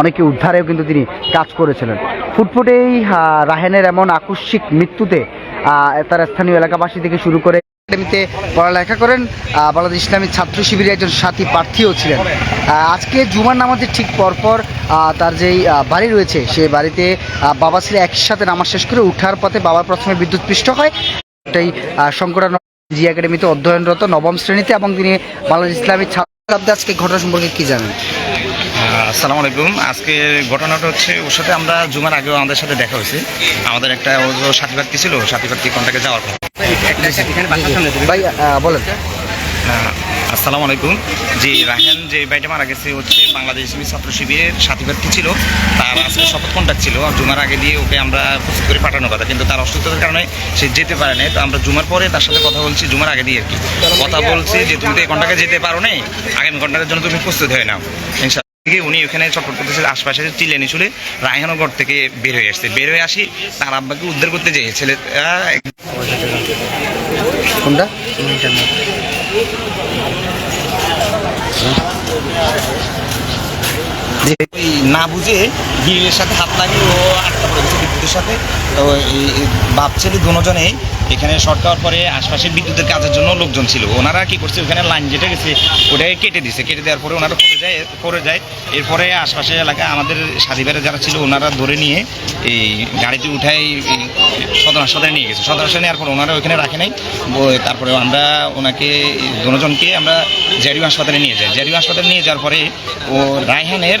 অনেকে উদ্ধারেও কিন্তু তিনি কাজ করেছিলেন। ফুটফুটেই রাহেনের এমন আকস্মিক মৃত্যুতে তার স্থানীয় এলাকাবাসী থেকে শুরু করে একাডেমিতে পড়ালেখা করেন। বাংলাদেশ ইসলামী ছাত্র শিবিরের একজন সাথী প্রার্থীও ছিলেন। আজকে জুমার নামাজের ঠিক পরপর তার যেই বাড়ি রয়েছে সেই বাড়িতে বাবা ছেলে একসাথে নামাজ শেষ করে উঠার পথে বাবার প্রথমে বিদ্যুৎ পৃষ্ঠ হয় এটাই শঙ্করান জি একাডেমিতে অধ্যয়নরত নবম শ্রেণীতে এবং তিনি বাংলাদেশ ইসলামী ছাত্র আজকে ঘটনা সম্পর্কে কি জানেন? আসসালামু আলাইকুম। আজকে ঘটনাটা হচ্ছে ওর সাথে আমরা জুমার আগেও আমাদের সাথে দেখা হয়েছে। আমাদের একটা ও সাথী প্রার্থী ছিল সাথী প্রার্থী কন্টাক্টে যাওয়ার পর ভাই বলেন। আসসালামু আলাইকুম। যে রাহান যে বাড়িটা মারা গেছে হচ্ছে বাংলাদেশ ছাত্র শিবিরের সাথী প্রার্থী ছিল। তার আজকে শপথ কন্ট্যাক্ট ছিল। আর জুমার আগে দিয়ে ওকে আমরা প্রস্তুত করে পাঠানোর কথা। কিন্তু তার অসুস্থতার কারণে সে যেতে পারে নাই। তো আমরা জুমার পরে তার সাথে কথা বলছি জুমার আগে দিয়ে আর কি। কথা বলছি যে তুমি তো এই কন্টাক্টে যেতে পারো নাই। আগামী কন্টাক্টের জন্য তুমি প্রস্তুত হয়ে নাও। ইনশাআল্লাহ। থেকে উনি ওখানে চটপট করতেছে আশপাশে চিলেনি চলে রায়হানগর থেকে বের হয়ে আসছে। বের হয়ে আসি তার আব্বাকে উদ্ধার করতে যেয়ে ছেলে কোনটা? যে না বুঝে গিরিলের সাথে হাত লাগিয়ে ও আটকা পড়ে গেছে বিদ্যুতের সাথে। তো এই বাপ ছেলে দুজনেই এখানে শর্ট খাওয়ার পরে আশপাশের বিদ্যুতের কাজের জন্য লোকজন ছিল। ওনারা কি করছে, ওখানে লাইন যেটা গেছে ওটাকে কেটে দিছে। কেটে দেওয়ার পরে ওনারা পড়ে যায় পড়ে যায়। এরপরে আশপাশের এলাকায় আমাদের সাথীবারে যারা ছিল, ওনারা ধরে নিয়ে এই গাড়িতে উঠাই সদর হাসপাতালে নিয়ে গেছে। সদর হাসপাতালে নেওয়ার পর ওনারা ওখানে রাখে নাই। তারপরে আমরা ওনাকে দুজনকে আমরা জারিও হাসপাতালে নিয়ে যাই। জারিও হাসপাতালে নিয়ে যাওয়ার পরে ও রায়হানের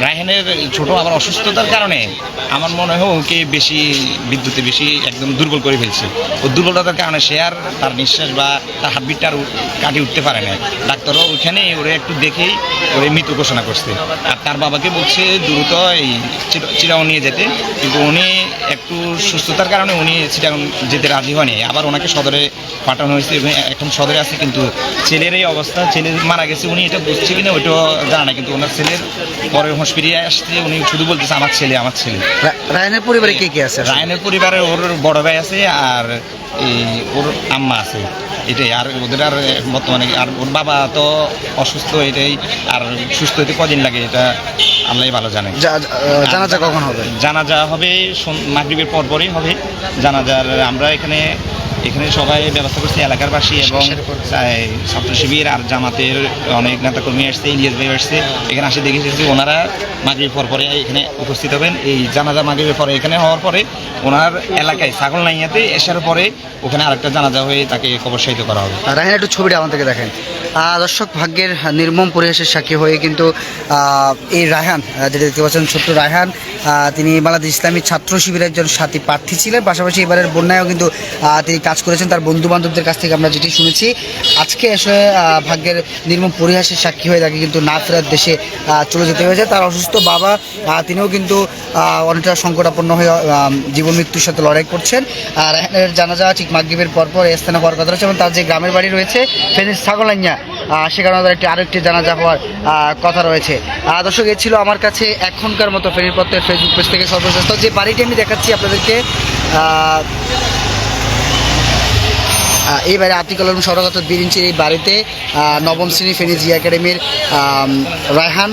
রায়হানের ছোট আবার অসুস্থতার কারণে আমার মনে হয় ওকে বেশি বিদ্যুতে বেশি একদম দুর্বল করে ফেলছে। ও দুর্বলতার কারণে সে আর তার নিঃশ্বাস বা তার হাতবিটটা আর কাটিয়ে উঠতে পারে না ডাক্তারও ওইখানে ওরে একটু দেখেই ওরে মৃত ঘোষণা করছে। আর তার বাবাকে বলছে দ্রুত এই চির- চিরাও নিয়ে যেতে। কিন্তু উনি একটু সুস্থতার কারণে উনি চিরাং যেতে রাজি হয়নি। আবার ওনাকে সদরে পাঠানো হয়েছে এখন সদরে আছে। কিন্তু ছেলের এই অবস্থা, ছেলে মারা গেছে, উনি এটা বুঝছে কিনা ওইটাও জানা না। কিন্তু ওনার ছেলের পরে হসপিটালে আসছে উনি শুধু বলতেছে আমার ছেলে আমার ছেলে। রায়নের পরিবারে কে কে আছে রায়নের পরিবারে ওর বড় ভাই আছে আর এই ওর আম্মা আছে এটাই। আর ওদের আর বর্তমানে আর ওর বাবা তো অসুস্থ এটাই। আর সুস্থ হতে কদিন লাগে এটা আল্লাহ ভালো জানে। জানাজা কখন হবে? জানাজা হবে মাগরিবের পর পরই হবে। জানাজার আমরা এখানে এখানে সবাই ব্যবস্থা করছে এলাকারবাসী এবং ছাত্র শিবির আর জামাতের অনেক নেতাকর্মী আসছে ইলিয়াস ভাই আসছে। এখানে আসে দেখে এসেছি ওনারা মাগরিবের পর পরে এখানে উপস্থিত হবেন। এই জানাজা মাগরিবের পরে এখানে হওয়ার পরে ওনার এলাকায় ছাগল নাইয়াতে আসার পরে ওখানে আরেকটা জানাজা হয়ে তাকে কবরসাহিত করা হবে। আর একটু ছবিটা আমাদেরকে দেখেন। দর্শক ভাগ্যের নির্মম পরিবেশের সাক্ষী হয়ে কিন্তু এই রায়হান যেটা দেখতে পাচ্ছেন ছোট্ট রায়হান তিনি বাংলাদেশ ইসলামী ছাত্র শিবিরের একজন সাথী প্রার্থী ছিলেন। পাশাপাশি এবারের বন্যায়ও কিন্তু তিনি কাজ করেছেন তার বন্ধু বান্ধবদের কাছ থেকে আমরা যেটি শুনেছি। আজকে এসে ভাগ্যের নির্মম পরিহাসের সাক্ষী হয়ে তাকে কিন্তু না ফেরার দেশে চলে যেতে হয়েছে। তার অসুস্থ বাবা তিনিও কিন্তু অনেকটা সংকটাপন্ন হয়ে জীবন মৃত্যুর সাথে লড়াই করছেন। আর রায়হানের জানাজা ঠিক মাগরীবের পরপর স্থানে হওয়ার কথা রয়েছে এবং তার যে গ্রামের বাড়ি রয়েছে, ফেনীর ছাগলাইয়া সেখানে তার একটি, আরেকটি জানাজা হওয়ার কথা রয়েছে। দর্শক, এ ছিল আমার কাছে এখনকার মতো ফেনীর পত্রের ফেসবুক পেজ থেকে সর্বশ্রেষ্ঠ যে বাড়িটি আমি দেখাচ্ছি আপনাদেরকে এই বাড়ি আতিকুল আলম বিরিঞ্চির এই বাড়িতে নবম শ্রেণি ফেনী জি একাডেমির রায়হান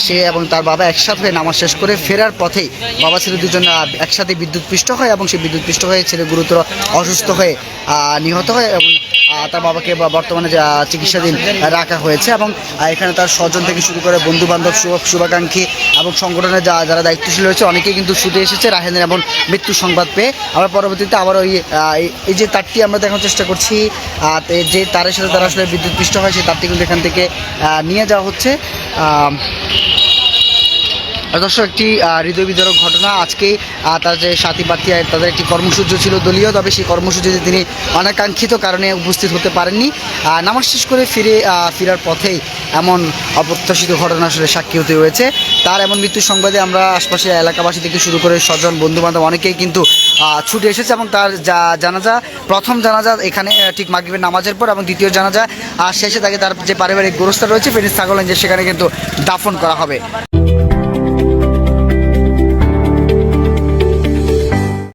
সে এবং তার বাবা একসাথে নামাজ শেষ করে ফেরার পথেই বাবা ছেলে দুজন একসাথে বিদ্যুৎ পৃষ্ঠ হয় এবং সেই বিদ্যুৎ পৃষ্ঠ হয়ে ছেলে গুরুতর অসুস্থ হয়ে নিহত হয় এবং তার বাবাকে বর্তমানে চিকিৎসাধীন রাখা হয়েছে এবং এখানে তার স্বজন থেকে শুরু করে বন্ধু বান্ধব শুভাকাঙ্ক্ষী এবং সংগঠনের যা, যারা দায়িত্বশীল রয়েছে অনেকেই কিন্তু ছুটে এসেছে রাহেনের এমন মৃত্যু সংবাদ পেয়ে। আমরা পরবর্তীতে আবার ওই এই- যে তারটি আমরা দেখানোর চেষ্টা করছি, আর যে তারের সাথে তারা আসলে বিদ্যুৎ পৃষ্ঠ হয় সেই তারটি কিন্তু এখান থেকে নিয়ে যাওয়া হচ্ছে। দর্শক একটি হৃদয় বিদারক ঘটনা। আজকে তার যে সাথী আহ, তাদের একটি কর্মসূচি ছিল দলীয় তবে সেই কর্মসূচিতে তিনি অনাকাঙ্ক্ষিত কারণে উপস্থিত হতে পারেননি। নামাজ শেষ করে ফিরে ফেরার পথেই এমন অপ্রত্যাশিত ঘটনা আসলে সাক্ষী হতে হয়েছে। তার এমন মৃত্যুর সংবাদে আমরা আশপাশে এলাকাবাসী থেকে শুরু করে স্বজন বন্ধু বান্ধব অনেকেই কিন্তু ছুটে এসেছে এবং তার যা জানাজা প্রথম জানাজা এখানে ঠিক মাগরিবের নামাজের পর এবং দ্বিতীয় জানাজা শেষে তাকে তার যে পারিবারিক গোরস্থান রয়েছে ফেনিস যে সেখানে কিন্তু দাফন করা হবে।